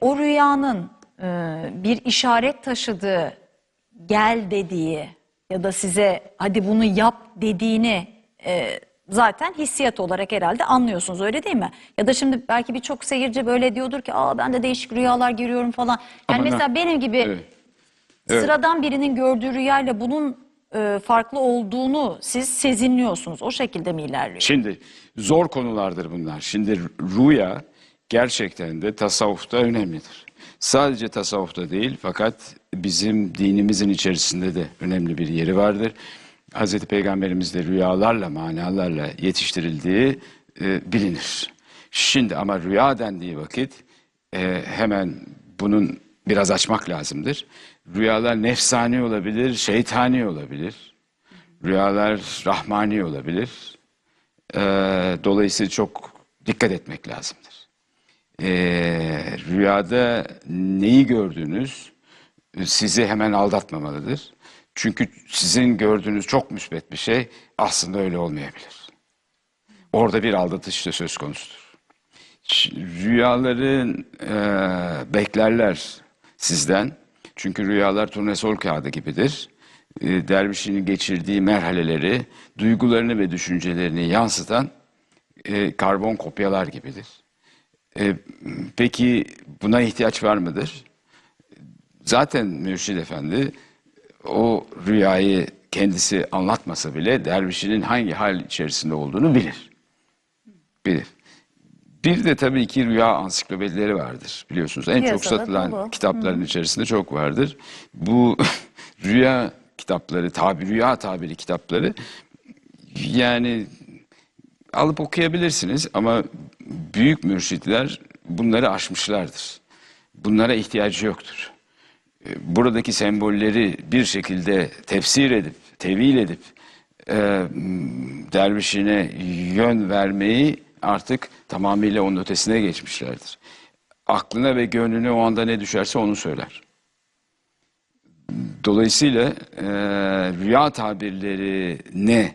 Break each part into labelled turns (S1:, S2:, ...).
S1: o rüyanın e, bir işaret taşıdığı, gel dediği ya da size hadi bunu yap dediğini e, zaten hissiyat olarak herhalde anlıyorsunuz öyle değil mi? Ya da şimdi belki birçok seyirci böyle diyordur ki aa ben de değişik rüyalar görüyorum falan. Yani
S2: Ama ne-
S1: mesela benim gibi
S2: Evet. Evet.
S1: sıradan birinin gördüğü rüyayla bunun e, farklı olduğunu siz sezinliyorsunuz. O şekilde mi ilerliyor?
S2: Şimdi zor konulardır bunlar. Şimdi rüya gerçekten de tasavvufta önemlidir. Sadece tasavvufta değil fakat bizim dinimizin içerisinde de önemli bir yeri vardır. Hazreti Peygamberimiz de rüyalarla, manalarla yetiştirildiği e, bilinir. Şimdi ama rüya dendiği vakit e, hemen bunun biraz açmak lazımdır. Rüyalar nefsani olabilir, şeytani olabilir. Rüyalar rahmani olabilir. Ee, dolayısıyla çok dikkat etmek lazımdır. Ee, rüyada neyi gördüğünüz sizi hemen aldatmamalıdır. Çünkü sizin gördüğünüz çok müsbet bir şey aslında öyle olmayabilir. Orada bir aldatış da söz konusudur. Rüyaların e, beklerler sizden. Çünkü rüyalar turnusol kağıdı gibidir. E, dervişin geçirdiği merhaleleri, duygularını ve düşüncelerini yansıtan e, karbon kopyalar gibidir. E, peki buna ihtiyaç var mıdır? Zaten Mürşid Efendi o rüyayı kendisi anlatmasa bile dervişinin hangi hal içerisinde olduğunu bilir. Bilir. Bir de tabii ki rüya ansiklopedileri vardır biliyorsunuz. En çok
S1: Piyasada
S2: satılan
S1: dolu.
S2: kitapların içerisinde çok vardır. Bu rüya kitapları, tabi rüya tabiri kitapları yani alıp okuyabilirsiniz ama büyük mürşitler bunları aşmışlardır. Bunlara ihtiyacı yoktur. E, Buradaki sembolleri bir şekilde tefsir edip, tevil edip e, dervişine yön vermeyi artık tamamıyla onun ötesine geçmişlerdir. Aklına ve gönlüne o anda ne düşerse onu söyler. Dolayısıyla e, rüya tabirleri ne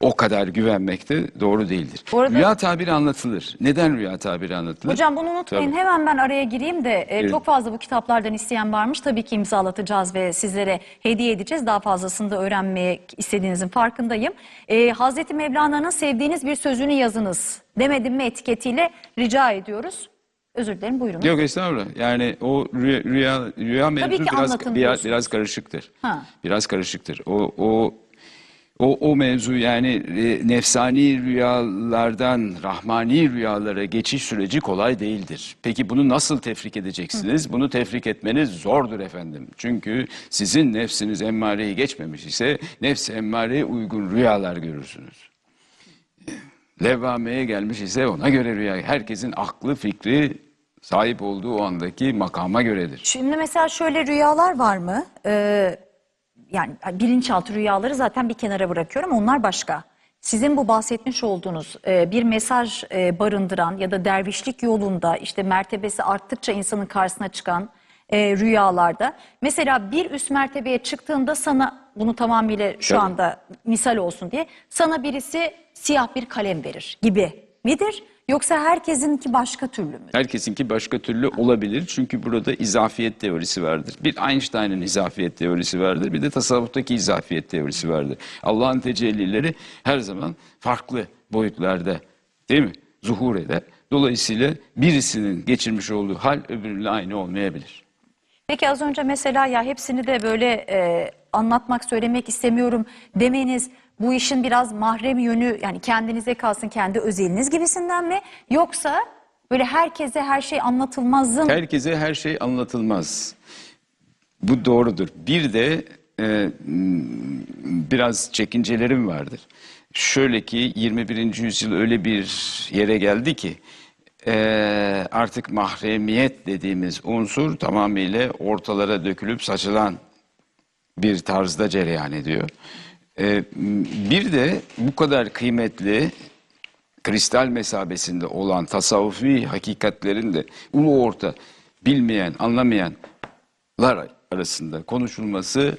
S2: o kadar güvenmek de doğru değildir.
S1: Bu arada-
S2: Rüya tabiri anlatılır. Neden rüya tabiri anlatılır?
S1: Hocam bunu unutmayın.
S2: Tabii.
S1: Hemen ben araya gireyim de e,
S2: Evet.
S1: çok fazla bu kitaplardan isteyen varmış. Tabii ki imzalatacağız ve sizlere hediye edeceğiz. Daha fazlasını da öğrenmek istediğinizin farkındayım. E, Hazreti Mevlana'nın sevdiğiniz bir sözünü yazınız demedim mi etiketiyle rica ediyoruz. Özür dilerim buyurunuz.
S2: Yok estağfurullah. Yani o rüya rüya, rüya mevzu biraz biraz, biraz karışıktır.
S1: Ha.
S2: Biraz karışıktır. O o o o mevzu yani e, nefsani rüyalardan rahmani rüyalara geçiş süreci kolay değildir. Peki bunu nasıl tefrik edeceksiniz? Bunu tefrik etmeniz zordur efendim. Çünkü sizin nefsiniz emmareyi geçmemiş ise nefs emmareye uygun rüyalar görürsünüz. Levvameye gelmiş ise ona göre rüya. Herkesin aklı fikri sahip olduğu o andaki makama göredir.
S1: Şimdi mesela şöyle rüyalar var mı? Ee, yani bilinçaltı rüyaları zaten bir kenara bırakıyorum. Onlar başka. Sizin bu bahsetmiş olduğunuz e, bir mesaj e, barındıran ya da dervişlik yolunda işte mertebesi arttıkça insanın karşısına çıkan e, rüyalarda. Mesela bir üst mertebeye çıktığında sana bunu tamamıyla şu
S2: Tabii.
S1: anda misal olsun diye sana birisi siyah bir kalem verir gibi midir? Yoksa herkesinki başka türlü mü?
S2: Herkesinki başka türlü olabilir. Çünkü burada izafiyet teorisi vardır. Bir Einstein'ın izafiyet teorisi vardır. Bir de tasavvuftaki izafiyet teorisi vardır. Allah'ın tecellileri her zaman farklı boyutlarda değil mi? Zuhur eder. Dolayısıyla birisinin geçirmiş olduğu hal öbürüyle aynı olmayabilir.
S1: Peki az önce mesela ya hepsini de böyle e, anlatmak, söylemek istemiyorum demeniz bu işin biraz mahrem yönü yani kendinize kalsın kendi özeliniz gibisinden mi? Yoksa böyle herkese her şey anlatılmazın
S2: Herkese her şey anlatılmaz. Bu doğrudur. Bir de e, biraz çekincelerim vardır. Şöyle ki 21. yüzyıl öyle bir yere geldi ki e, artık mahremiyet dediğimiz unsur tamamıyla ortalara dökülüp saçılan bir tarzda cereyan ediyor. E, m, bir de bu kadar kıymetli kristal mesabesinde olan tasavvufi hakikatlerin de ulu orta bilmeyen, anlamayanlar arasında konuşulması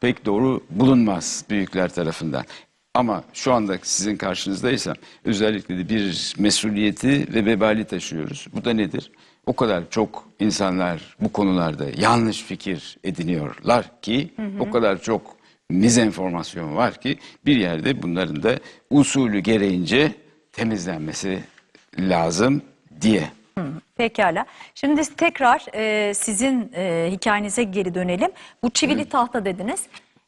S2: pek doğru bulunmaz büyükler tarafından. Ama şu anda sizin karşınızdaysam özellikle de bir mesuliyeti ve vebali taşıyoruz. Bu da nedir? O kadar çok insanlar bu konularda yanlış fikir ediniyorlar ki o kadar çok mizenformasyon var ki bir yerde bunların da usulü gereğince temizlenmesi lazım diye.
S1: Pekala. Şimdi tekrar e, sizin e, hikayenize geri dönelim. Bu çivili tahta dediniz.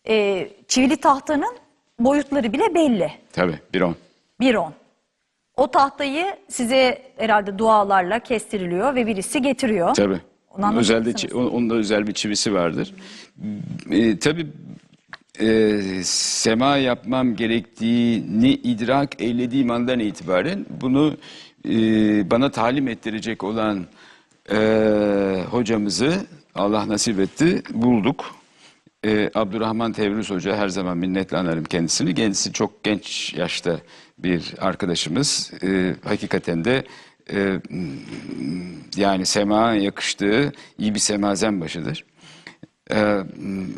S1: E, çivili tahtanın boyutları bile belli.
S2: Tabii bir on.
S1: 1.10. O tahtayı size herhalde dualarla kestiriliyor ve birisi getiriyor.
S2: Tabii.
S1: Onu anlatır
S2: Özelde,
S1: mısınız?
S2: çi- onun- onun da özel bir çivisi vardır. E, tabii e, sema yapmam gerektiğini idrak eylediğim andan itibaren bunu e, bana talim ettirecek olan e, hocamızı Allah nasip etti bulduk. E, Abdurrahman Tevrüz Hoca her zaman minnetle anarım kendisini. Kendisi çok genç yaşta bir arkadaşımız. E, hakikaten de e, yani sema yakıştığı iyi bir semazen başıdır. Ee,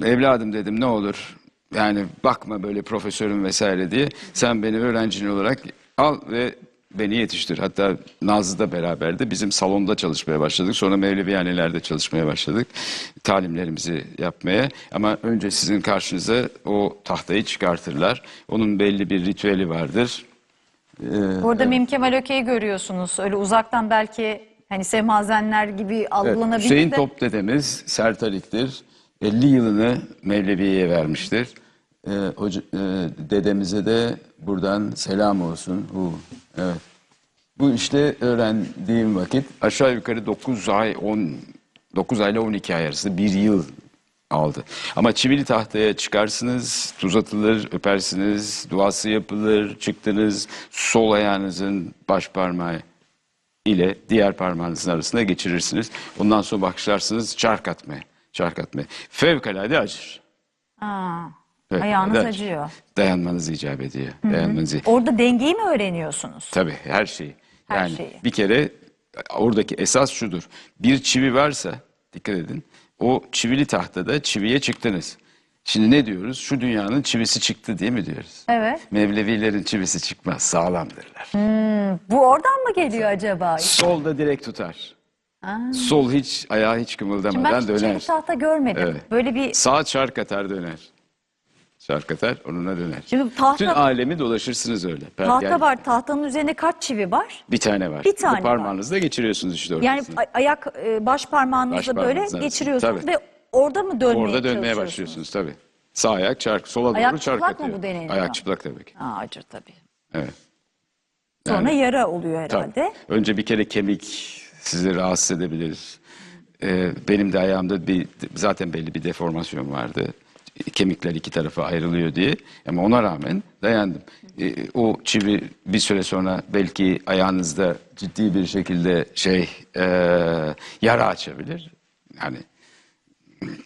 S2: evladım dedim ne olur yani bakma böyle profesörüm vesaire diye sen beni öğrencin olarak al ve beni yetiştir. Hatta Nazlı'da beraberdi. Bizim salonda çalışmaya başladık. Sonra Mevlevihanelerde çalışmaya başladık. Talimlerimizi yapmaya. Ama önce sizin karşınıza o tahtayı çıkartırlar. Onun belli bir ritüeli vardır.
S1: Burada Mim Kemal Öke'yi görüyorsunuz. Öyle uzaktan belki hani semazenler gibi
S2: Evet,
S1: algılanabilir
S2: Hüseyin
S1: de.
S2: Top dedemiz Sertalik'tir. 50 yılını Mevlevi'ye vermiştir. Ee, hoca- e, dedemize de buradan selam olsun. Bu, evet. Bu işte öğrendiğim vakit aşağı yukarı 9 ay 10 9 ayla 12 ay arasında bir yıl aldı. Ama çivili tahtaya çıkarsınız, tuz atılır, öpersiniz, duası yapılır, çıktınız, sol ayağınızın baş parmağı ile diğer parmağınızın arasına geçirirsiniz. Ondan sonra başlarsınız çark atmaya. Çark atmaya. Fevkalade acır.
S1: Aa,
S2: Fevkalade
S1: ayağınız
S2: acır.
S1: acıyor.
S2: Dayanmanız icap ediyor. Dayanmanız
S1: Orada dengeyi mi öğreniyorsunuz?
S2: Tabii her şeyi.
S1: Her
S2: yani
S1: şeyi.
S2: bir kere oradaki esas şudur. Bir çivi varsa dikkat edin. O çivili tahtada çiviye çıktınız. Şimdi ne diyoruz? Şu dünyanın çivisi çıktı diye mi diyoruz?
S1: Evet.
S2: Mevlevilerin çivisi çıkmaz. Sağlamdırlar.
S1: Bu oradan mı geliyor acaba?
S2: Sol da direkt tutar. Sol hiç ayağı hiç
S1: Ben
S2: kımıldamadan
S1: hiç
S2: döner.
S1: çivili tahta görmedim.
S2: Evet.
S1: Böyle bir
S2: Sağ çark atar döner. Çark atar onunla döner.
S1: Şimdi tahta-
S2: Bütün alemi dolaşırsınız öyle. Per-
S1: tahta
S2: yani
S1: var. Tahtanın üzerine kaç çivi var?
S2: Bir tane var.
S1: Bir tane
S2: Bu parmağınızla geçiriyorsunuz işte
S1: Yani
S2: ortasını.
S1: ay- ayak e, baş parmağınızla
S2: Baş
S1: böyle geçiriyorsunuz
S2: Tabii.
S1: ve orada mı dönmeye
S2: Orada dönmeye başlıyorsunuz tabii. Sağ ayak çark, sola
S1: Ayak
S2: doğru çark
S1: çıplak mı
S2: atıyor.
S1: bu deneniyor?
S2: Ayak çıplak tabii ki.
S1: Aa, acır tabii.
S2: Evet.
S1: Sonra
S2: Yani-
S1: yara oluyor
S2: Tabii.
S1: herhalde.
S2: Önce bir kere kemik sizi rahatsız edebilir. Ee, benim de ayağımda bir zaten belli bir deformasyon vardı. Kemikler iki tarafa ayrılıyor diye. Ama ona rağmen dayandım. Ee, o çivi bir süre sonra belki ayağınızda ciddi bir şekilde şey e, yara açabilir. Yani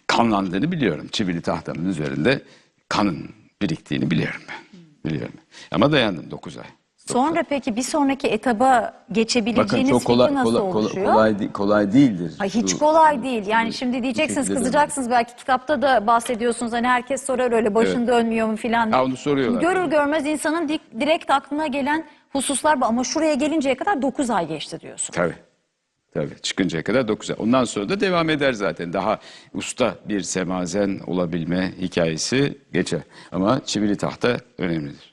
S2: kanlandığını biliyorum. Çivili tahtamın üzerinde kanın biriktiğini biliyorum ben. Biliyorum. Ama dayandım 9 ay.
S1: Sonra peki bir sonraki etaba geçebileceğiniz
S2: Bakın çok kolay,
S1: fikir nasıl
S2: kolay, kolay,
S1: oluşuyor?
S2: kolay, de- kolay değildir.
S1: Ay hiç kolay değil. Yani şimdi diyeceksiniz
S2: şekilde
S1: kızacaksınız belki kitapta da bahsediyorsunuz. Hani herkes sorar öyle başın
S2: Evet.
S1: dönmüyor mu filan.
S2: Ha, onu soruyorlar.
S1: Görür görmez insanın dik- direkt aklına gelen hususlar bu. Ama şuraya gelinceye kadar 9 ay geçti diyorsun.
S2: Tabii. Tabii. Çıkıncaya kadar 9 ay. Ondan sonra da devam eder zaten. Daha usta bir semazen olabilme hikayesi geçer. Ama çivili tahta önemlidir.